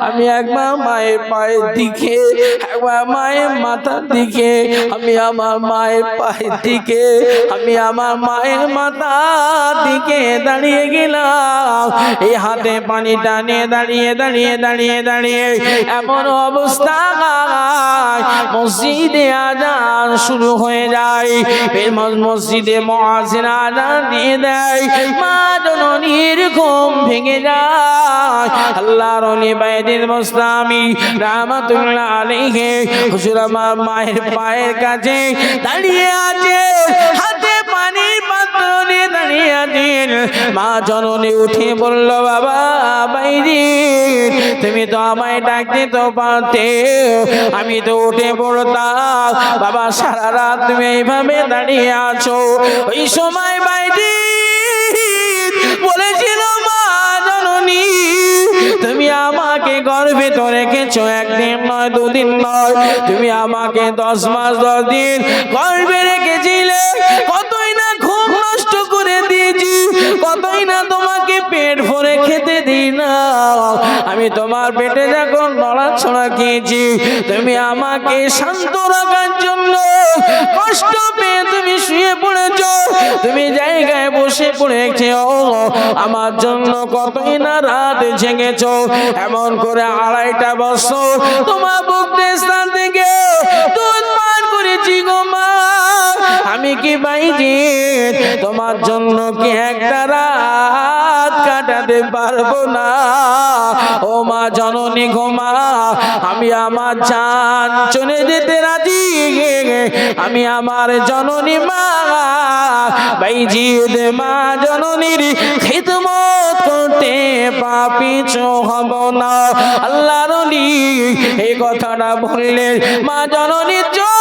আমি একবার মায়ের পায়ের দিকে মায়ের মাথার দিকে, আমি আমার মায়ের পায়ের দিকে, আমি আমার মায়ের মাথার দিকে দাঁড়িয়ে গেলাম। এই হাতে পানি টানে দাঁড়িয়ে দাঁড়িয়ে দাঁড়িয়ে দাঁড়িয়ে এমন অবস্থা মসজিদে আজান শুরু হয়ে যায়। মসজিদে মহাসিন আজান দিয়ে দেয়। মা জননীর ঘুম ভেঙে যায়। আল্লাহর অলি বাইদিন মুসলামি রাহমাতুল্লাহ আলাইহি হুজুর আমার মায়ের পায়ের কাছে দাঁড়িয়ে আছে। হাতে পানির পাত্র দাঁড়িয়ে আছেন মা জননী উঠে বলল, বাবা, বাইরি। তুমি তো আমায় ডাকতে তো পারতে। আমি তো উঠে পড়তাম। বাবা, সারা রাত তুমি এইভাবে দাঁড়িয়ে আছো। ওই সময় বাইরে বলেছিল মা জননী তুমি আমাকে গর্বে তো রেখেছো, একদিন নয়, দুদিন নয়। তুমি আমাকে দশ মাস, দশ দিন গর্বে খেতে দিই না। আমি তোমার পেটে যখন নড়াছড়া খেয়েছি, তুমি আমাকে শান্ত রাখার জন্য কষ্ট পেয়ে তুমি শুয়ে পড়েছ। তুমি জায়গায় বসে পড়েছ। আমার জন্য কতই না রাত জেগেছ। এমন করে আড়াইটা বছর তোমার বুকতে স্থান থেকে পান করেছি গো মা। আমি কি বাইজি তোমার জন্য কি একটা রাত কাটাতে পারব না? ও মা জননী ঘুমা আমি আমার জান চলে যেতে রাজি। আমি আমার জননী মা, বাইজি মা জননীর খিদমত করতে পাপিছ হব না। আল্লাহ রলি এই কথাটা বললেন মা জননীর করে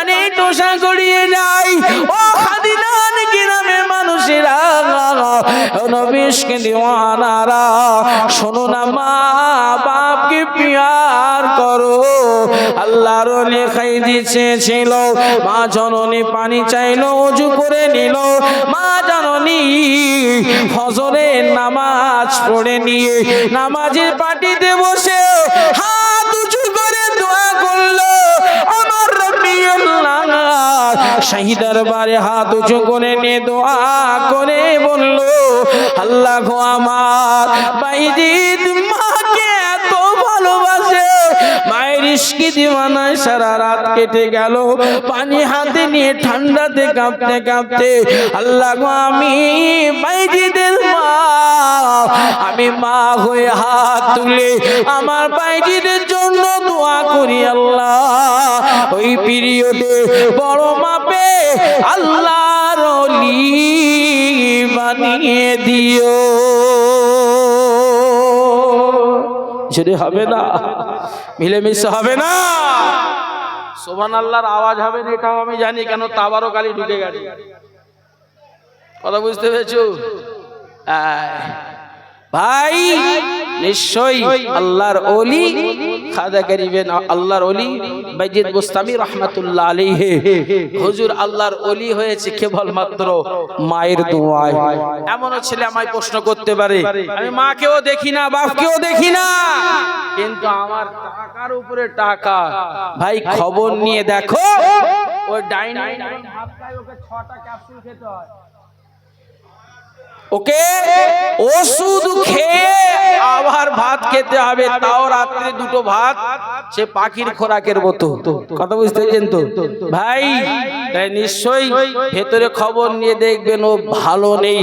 পানি টোসা গড়িয়ে যায় ও খাদিনান গ্রামের মানুষেরা নবীশকে দিওয়ানারা, শোনো না মা, বাপকে পিয়ার করো। আল্লাহর লেখাই দিচ্ছে ছিল মা জননী পানি চাইলো, অজু করে নিল। মা জননী ফজরের নামাজ পড়ে নিয়ে নামাজের পাটিতে বসে হাত শাহিদার বারে হাত উঁচু করে নে, দোয়া করে বলল, আল্লাহ গো আমার, বাইজিদ মাকে এত ভালোবাসে, মায়ের দিওয়ানায় সারা রাত কেটে গেল, পানি হাতে নিয়ে ঠান্ডাতে কাঁপতে কাঁপতে, আল্লাহ গো আমি বাইজিদের মা মা হয়ে হাত তুলে আমার বাইজিদের জন্য দোয়া করি আল্লাহ। ওই পিরিয়ডে বড় মাপে আল্লাহর বানিয়ে দিও। যদি হবে না, মিলেমিশে হবে না। সোমান আল্লাহর আওয়াজ হবে না, এটাও আমি জানি, কেন তাবারও কালি ঢুকে গেছে কথা বুঝতে পেরেছ? আয়। ভাই, নিশ্চয়ই আল্লাহর ওলি খাদা করিবেন আল্লাহর ওলি, বাইজিদ মুস্তামি রহমাতুল্লাহ আলাইহি। হুজুর, আল্লাহর ওলি হয়েছে কেবলমাত্র মায়ের দোয়ায়। এমনও ছেলে আমায় প্রশ্ন করতে পারে, আমি মাকেও দেখি না, বাপকেও দেখি না। কিন্তু আমার টাকার উপরে টাকা। ভাই, খবর নিয়ে দেখো, ওই ডাইনিং খায় ওকে ছটা ক্যাপসুল খেতে হয়। ওকে? ওষুধ খেয়ে আবার ভাত খেতে হবে। তাও রাত্রে দুটো ভাত। সে পাখির খোরাকের মতো। কথা বুঝতে তো? ভাই তাই নিশ্চয়ই ভেতরে খবর নিয়ে দেখবেন ও ভালো নেই।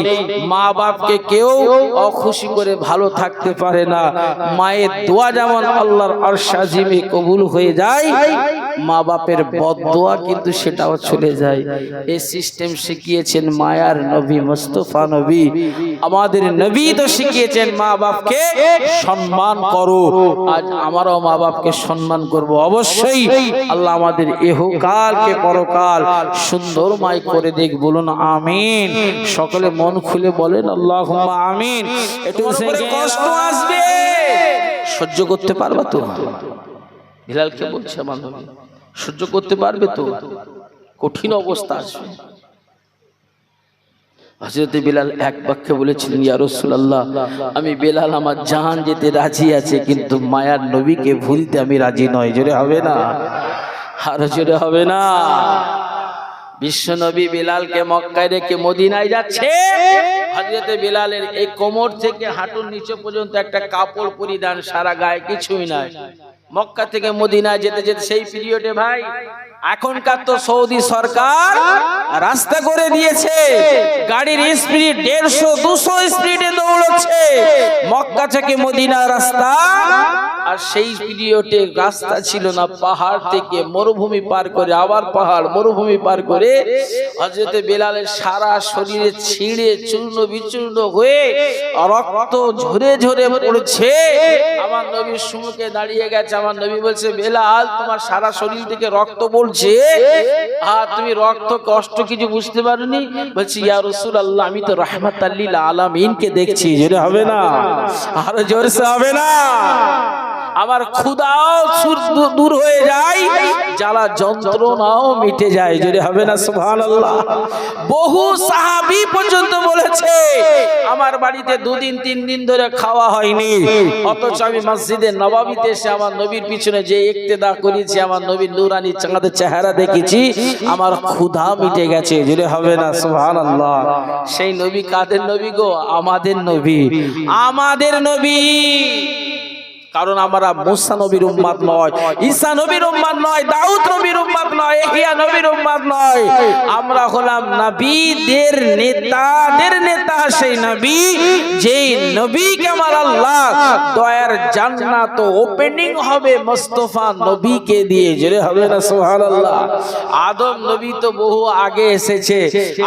মা বাপকে কেউ অখুশি করে ভালো থাকতে পারে না। মায়ের দোয়া যেমন আল্লাহর আরশাজিমে কবুল হয়ে যায়, মা বাপের বদদোয়া কিন্তু সেটাও চলে যায়। এই সিস্টেম শিখিয়েছেন মায়ার নবী, মুস্তফা নবী। আমাদের নবী তো শিখিয়েছেন মা বাপকে সম্মান করো। আজ আমারও মা বাপকে সম্মান করব। অবশ্যই আল্লাহ আমাদের এহকালকে পরকাল সুন্দরময় করে দেখ বলুন আমিন। সকলে মন খুলে বলেন আল্লাহ আমিন। একটু কষ্ট আসবে। সহ্য করতে পারবা তো? বিলালকে বলছে সহ্য করতে পারবে তো? কঠিন অবস্থা আসবে হজরত বিলাল এক বাক্যে বলেছিলেন ইয়া রাসূলুল্লাহ আমি বেলাল আমার জান যেতে রাজি আছে কিন্তু মায়ার নবীকে ভুলতে আমি রাজি নয় জোরে হবে না? আর জোরে হবে না? বিশ্ব নবী বিলালকে মক্কায় রেখে মদিনায় যাচ্ছে। হজরতে বিলালের এই কোমর থেকে হাঁটুর নিচে পর্যন্ত একটা কাপড় পরিধান, সারা গায়ে কিছুই নাই। মক্কা থেকে মদিনায় যেতে যেতে সেই পিরিয়ডে ভাই এখনকার তো সৌদি সরকার রাস্তা করে দিয়েছে। গাড়ির স্পিড দেড়শো দুশো স্পিডে দৌড়চ্ছে। মক্কা থেকে মদিনা রাস্তা। আর সেই পিরিয়ডে রাস্তা ছিল না পাহাড় থেকে মরুভূমি পার করে আবার পাহাড় মরুভূমি পার করে হজরতে বেলালের সারা শরীরে ছিঁড়ে চূর্ণ বিচূর্ণ হয়ে রক্ত ঝরে ঝরে পড়ছে। আমার নবীর সুমুখে দাঁড়িয়ে গেছে। আমার নবী বলছে বেলাল তোমার সারা শরীর থেকে রক্ত পড়ছে আর তুমি রক্ত, কষ্ট কিছু বুঝতে পারোনি? বলছি, ইয়া রসুল আল্লাহ আমি তো রহমত আল্লিল আলমিনকে দেখছি। জোরে হবে না? আরও জোরসে হবে না? আমার ক্ষুদাও দূর হয়ে যায়, জ্বালা যন্ত্রণাও মিটে যায় যদি হবে না, সুবহানাল্লাহ। বহু সাহাবি পর্যন্ত বলেছে, আমার বাড়িতে দুদিন, তিন দিন ধরে খাওয়া হয়নি, অথচ আমি মসজিদে নবাবিতে এসে আমার নবীর পিছনে যে ইক্তেদা করেছি, আমার নবীর নুরানি চাঁদের চেহারা দেখেছি, আমার ক্ষুধা মিটে গেছে যদি হবে না, সুবহানাল্লাহ। সেই নবী কাদের নবী গো? আমাদের নবী। আমাদের নবী। কারণ আমরা মুসা নবীর উম্মাদ নয়, ঈসা নবীর উম্মাদ নয়, দাউদ নবীর উম্মাদ নয় ইহিয়া নবীর উম্মাদ নয়। আমরা হলাম নবীদের নেতাদের নেতা সেই নবী, যেই নবীকে আমার আল্লাহ দয়ার জান্নাত ওপেনিং হবে মুস্তাফা নবীকে দিয়ে। জোরে হবে না, সুবহানাল্লাহ। আদম নবী তো বহু আগে এসেছে।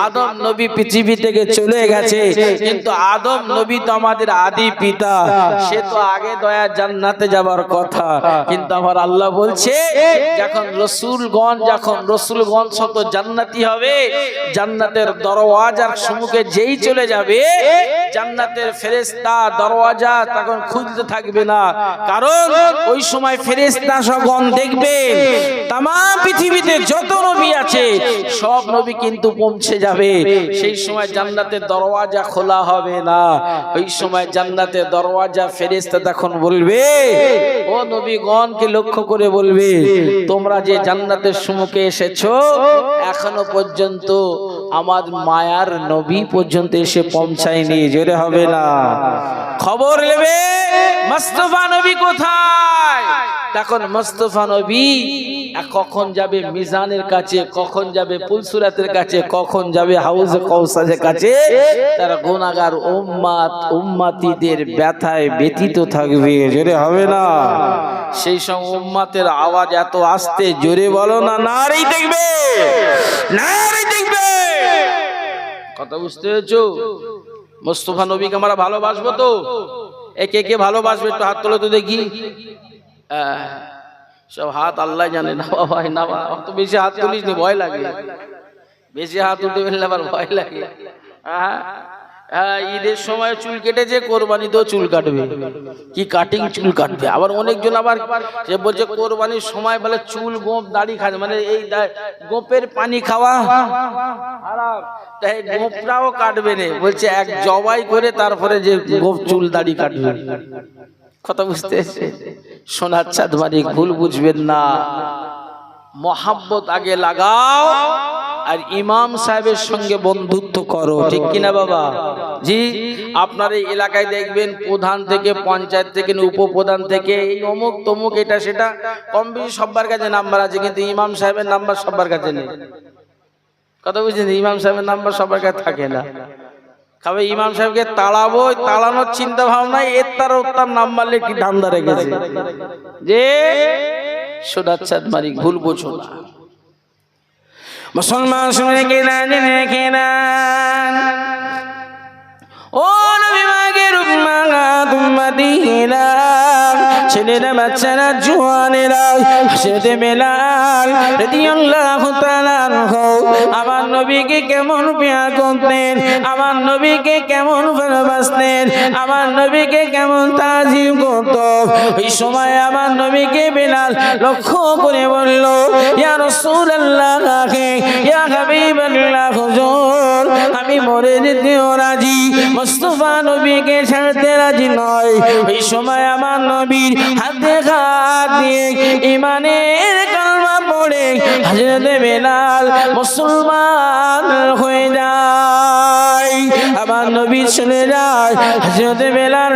আদম নবী পৃথিবী থেকে চলে গেছে। কিন্তু আদম নবী তো আমাদের আদি পিতা। সে তো আগে দয়া জান্নাতে যাবার কথা। কিন্তু আমার আল্লাহ বলছে, যখন রসুলগণ যখন রসুলগণ শত জান্নাতি হবে, জান্নাতের দরওয়াজার সম্মুখে যেই চলে যাবে জান্নাতের ফেরেশতা দরওয়াজা তখন খুলতে থাকবে না। কারণ ওই সময় ফেরেশতা সগণ দেখবে তাম পৃথিবীতে যত নবী আছে, সব নবী কিন্তু পৌঁছে যাবে। সেই সময় জান্নাতের দরওয়াজা খোলা হবে না। ওই সময় জান্নাতের দরওয়াজা ফেরেশতা তখন বলবে, ও নবীগণকে লক্ষ্য করে বলবে, তোমরা যে জান্নাতের সম্মুখে এসেছ, এখনও পর্যন্ত আমার মায়ার নবী পর্যন্ত এসে পৌঁছায়নি, জোরে হবে না। খবর নেবে, মুস্তফা নবী কোথায়? তখন মুস্তফা নবী কখন যাবে মিজানের কাছে, কখন যাবে পুলসুরাতের কাছে, কখন যাবে হাউস কৌসাজের কাছে? তারা গুনাগার উম্মাত, উম্মাতিদের ব্যথায় ব্যতীত থাকবে, জোরে হবে না। সেই সব উম্মাতের আওয়াজ এত আসতে, জোরে বলো না, নারী দেখবে, নারী কথা বুঝতে পেরেছ? মোস্তফা নবীকে আমরা ভালোবাসবো তো? একে কে ভালোবাসবে, একটু হাত তোলে তো দেখি। সব হাত আল্লাহ জানে না বাবা না বাবা তো বেশি হাত তুলিস ভয় লাগে। বেশি হাত উঠে ফেললে আবার ভয় লাগে। হ্যাঁ হ্যাঁ ঈদের সময় চুল কেটেছে কোরবানিতেও চুল কাটবে। কি কাটিং চুল কাটবে? আবার অনেকজন আবার সে বলছে কোরবানির সময় বলে চুল গোপ দাড়ি খায় মানে এই গোপের পানি খাওয়া। তাই গোপটাও কাটবে না। বলছে এক জবাই করে তারপরে যে গোপ চুল দাড়ি কাটবে। কথা বুঝতে এসে সোনার চাঁদ মালিক ভুল বুঝবেন না। মহাব্বত আগে লাগাও। আর ইমাম সাহেবের সঙ্গে বন্ধুত্ব করো, ঠিক কিনা বাবা? জি, আপনার এই এলাকায় দেখবেন প্রধান থেকে, পঞ্চায়েত থেকে উপপ্রধান থেকে, এই অমুক তমুক, এটা সেটা, কম বেশি সবার কাছে নাম্বার আছে, কিন্তু ইমাম সাহেবের নাম্বার সবার কাছে নেই। কথা বুঝছেন? ইমাম সাহেবের নাম্বার সবার কাছে থাকে না। খাবে, ইমাম সাহেবকে তাড়াবো তাড়ানোর চিন্তা ভাবনা এর তার ওর তার নাম মারলে কি ধান্দা রেখেছে? যে সোনার চাঁদ মালিক ভুল বোঝো না। মুসলমান শুনে কে না জেনে কে না? ও নবী মাগের উম্মাগা তুম্মাদিনা ছেলেরা বাচ্চারা জোয়ানেরা হাসেতে মেলাল রাদিয়াল্লাহু তাআলা আমার নবীকে কেমন পেয়ার করতেন, আমার নবীকে কেমন ভালোবাসতেন, আমার নবীকে কেমন তাজিম করত। ওই সময় আমার নবীকে বেলাল লক্ষ্য করে বলল, ইয়া রাসূলুল্লাহ ইয়া হাবিবাল্লাহ, হুজুর, আমি মরে যেতেও রাজি, মুস্তাফা নবীকে ছাড়তে রাজি নয়। ওই সময় আমার নবীর হাতে হাত দিয়ে ইমানের কালমা পড়ে হাজরত বেলাল মুসলমান হয়ে যায়। আমার নবী চলে যায় হযরত বেলাল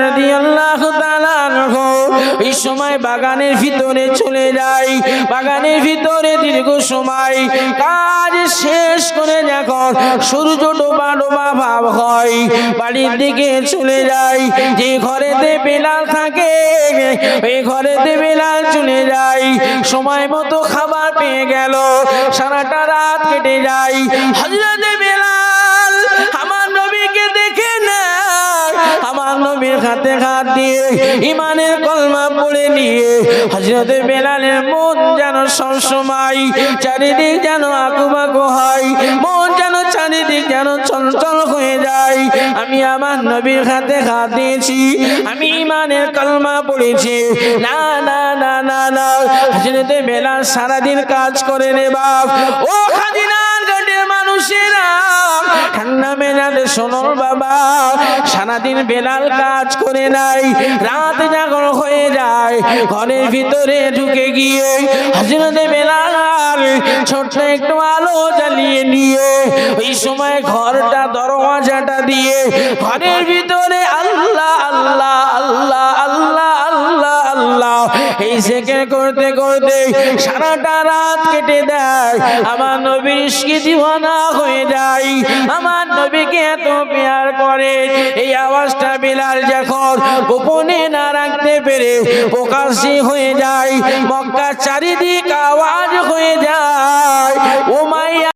এই সময় বাগানের ভিতরে চলে যায়। বাগানের ভিতরে দীর্ঘ সময় কাজ শেষ করে যখন সূর্য ডোবা ডোবা ভাব হয়, বাড়ির দিকে চলে যায়। যে ঘরেতে বেলাল থাকে, ওই ঘরেতে বেলাল চলে যায়। সময় মতো খাবার পেয়ে গেল, সারাটা রাত কেটে যায়। হজরতে বেলাল নবীর হাতে হাত দিয়ে ইমানের কলমা পড়ে নিয়ে হজরতে বেলালের মন যেন সবসময় চারিদিক যেন আকুবাকু হয়, মন যেন চারিদিক যেন চঞ্চল হয়ে যায়। আমি আমার নবীর হাতে হাত দিয়েছি, আমি ইমানের কলমা পড়েছি। না না না না না হজরতে বেলাল সারাদিন কাজ করে রে বাপ। ও খাদিনার গটের মানুষেরা শোনো বাবা সারাদিন বেলাল কাজ করে নাই রাত জাগর হয়ে যায় ঘরের ভিতরে ঢুকে গিয়ে হাজিরতে বেলাল ছোট্ট একটু আলো জ্বালিয়ে নিয়ে ওই সময় ঘরটা দরওয়াজাটা দিয়ে ঘরের ভিতরে আল্লাহ এই সেকেন্ড করতে করতে সারাটা রাত কেটে দেয়। আমার নবীর হয়ে আমার নবীকে এত পেয়ার করে। এই আওয়াজটা বিলাল যখন গোপনে না রাখতে পেরে প্রকাশী হয়ে যায় মক্কা চারিদিক আওয়াজ হয়ে যায়। ও মাইয়া